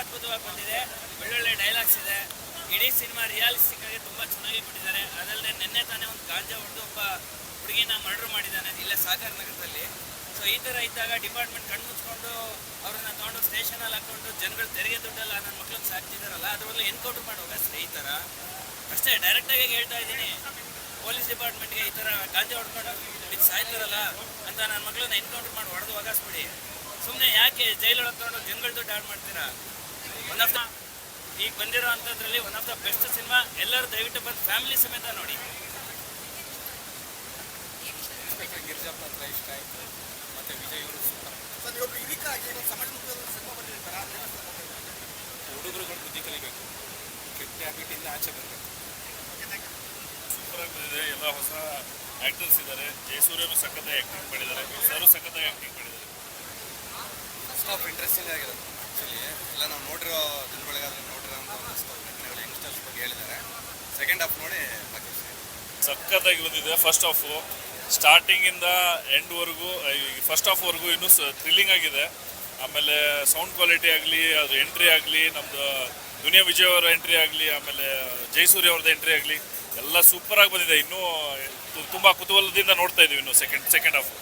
ಅದ್ಭುತವಾಗಿ ಬಂದಿದೆ. ಒಳ್ಳೊಳ್ಳೆ ಡೈಲಾಗ್ಸ್ ಇದೆ. ಇಡೀ ಸಿನಿಮಾ ರಿಯಾಲಿಸ್ಟಿಕ್ ಆಗಿ ತುಂಬ ಚೆನ್ನಾಗಿ ಬಿಟ್ಟಿದ್ದಾರೆ. ಅದಲ್ಲದೆ ನಿನ್ನೆ ತಾನೇ ಒಂದು ಗಾಂಜಾ ಹೊಡೆದು ಒಬ್ಬ ಹುಡುಗಿನ ಮರ್ಡರ್ ಮಾಡಿದ್ದಾನೆ, ಇಲ್ಲೇ ಸಾಗರ್ ನಗರದಲ್ಲಿ. ಸೊ ಈ ಥರ ಇದ್ದಾಗ ಡಿಪಾರ್ಟ್ಮೆಂಟ್ ಕಣ್ಮುಚ್ಕೊಂಡು ಅವ್ರನ್ನ ತಗೊಂಡು ಸ್ಟೇಷನಲ್ಲಿ ಹಾಕೊಂಡು ಜನಗಳು ತೆರಿಗೆ ದುಡ್ಡಲ್ಲ ನನ್ನ ಮಕ್ಳಿಗೆ ಸಾಕ್ತಿದಾರಲ್ಲ, ಅದರಲ್ಲೂ ಎನ್ಕೌಂಟರ್ ಮಾಡುವಾಗ ಸ್ನೇಹಿತರ ಅಷ್ಟೇ ಡೈರೆಕ್ಟಾಗಿ ಹೇಳ್ತಾ ಇದ್ದೀನಿ. ಪೊಲೀಸ್ ಡಿಪಾರ್ಟ್ಮೆಂಟ್ಗೆ ಈ ಥರ ಗಾಂಜಾ ಹೊಡ್ಕೊಂಡು ಇದು ಸಾಯ್ತಾರಲ್ಲ ಅಂತ ನನ್ನ ಮಗಳನ್ನ ಎನ್ಕೌಂಟರ್ ಮಾಡಿ ಹೊಡೆದು ಒಗಾಸ್ಬಿಡಿ ಸುಮ್ಮನೆ ಯಾಕೆ ಜೈಲೊಳಗೆ ತಗೊಂಡು ಜನಗಳ ದುಡ್ಡು ಹಾಳು ಮಾಡ್ತೀರಾ? ಒನ್ ಆಫ್ ದ ಈಗ ಬಂದಿರೋ ಅಂಥದ್ರಲ್ಲಿ one of the best cinema ಎಲ್ಲರೂ ದಯವಿಟ್ಟು ಬಂದು ಫ್ಯಾಮಿಲಿ ಸಮೇತ ನೋಡಿ. ಗಿರಿಜಪ್ಪ ಹತ್ರ ಇಷ್ಟ ಆಯಿತು ಮತ್ತು ವಿಜಯ್ ಅವರು ಸೂಪರ್ ಸರ್ ನೀವೊಬ್ಬರು ಇದಕ್ಕಾಗಿ ಒಂದು ಸಮಾಜ ಸಿನಿಮಾ ಬಂದಿರ್ತಾರ ಹುಡುಗರುಗಳು ಬುದ್ಧಿ ಕಲಿಬೇಕು. ಕೆಟ್ಟ ಹ್ಯಾಬಿಟಿಂದ ಆಚೆ ಬರಬೇಕು. ಸೂಪರ್ ಆಗಿ ಬಂದಿದೆ ಎಲ್ಲ ಹೊಸ ಆಕ್ಟರ್ಸ್ ಇದ್ದಾರೆ. ಜಯಸೂರ್ಯನು ಸಖತ್ತಾಗಿ ಆಕ್ಟಿಂಗ್ ಮಾಡಿದ್ದಾರೆ. ಸರ್ ಸಖತ್ತಾಗಿ ಆಕ್ಟಿಂಗ್ ಮಾಡಿದ್ದಾರೆ. ಆಫ್ ಇಂಟ್ರೆಸ್ಟಿಂಗ್ ಆಗಿರೋದು ಆ್ಯಕ್ಚುಲಿ ಎಲ್ಲ ನಾವು ನೋಡಿರೋ ದಿನಗಳಿಗಾದ್ರೂ ನೋಡಿರೋ ಅಂತ ಒಂದಷ್ಟು ಘಟನೆಗಳು ಯಂಗ್ಸ್ಟರ್ಸ್ ಬಗ್ಗೆ ಹೇಳಿದ್ದಾರೆ. ಸೆಕೆಂಡ್ ಆಫ್ ನೋಡಿ ಸಖತ್ತಾಗಿ ಬಂದಿದೆ. ಫಸ್ಟ್ ಆಫು ಸ್ಟಾರ್ಟಿಂಗಿಂದ ಎಂಡ್ವರೆಗೂ ಫಸ್ಟ್ ಹಾಫ್ವರೆಗೂ ಇನ್ನೂ ಥ್ರಿಲ್ಲಿಂಗ್ ಆಗಿದೆ. ಆಮೇಲೆ ಸೌಂಡ್ ಕ್ವಾಲಿಟಿ ಆಗಲಿ, ಅದು ಎಂಟ್ರಿ ಆಗಲಿ ನಮ್ಮದು ದುನಿಯಾ ವಿಜಯ್ ಅವರ ಎಂಟ್ರಿ ಆಗಲಿ, ಆಮೇಲೆ ಜಯಸೂರ್ಯ ಅವ್ರದ್ದು ಎಂಟ್ರಿ ಆಗಲಿ, ಎಲ್ಲ ಸೂಪರಾಗಿ ಬಂದಿದೆ. ಇನ್ನೂ ತುಂಬ ಕುತೂಹಲದಿಂದ ನೋಡ್ತಾ ಇದ್ದೀವಿ ಇನ್ನು ಸೆಕೆಂಡ್ ಸೆಕೆಂಡ್ ಹಾಫ್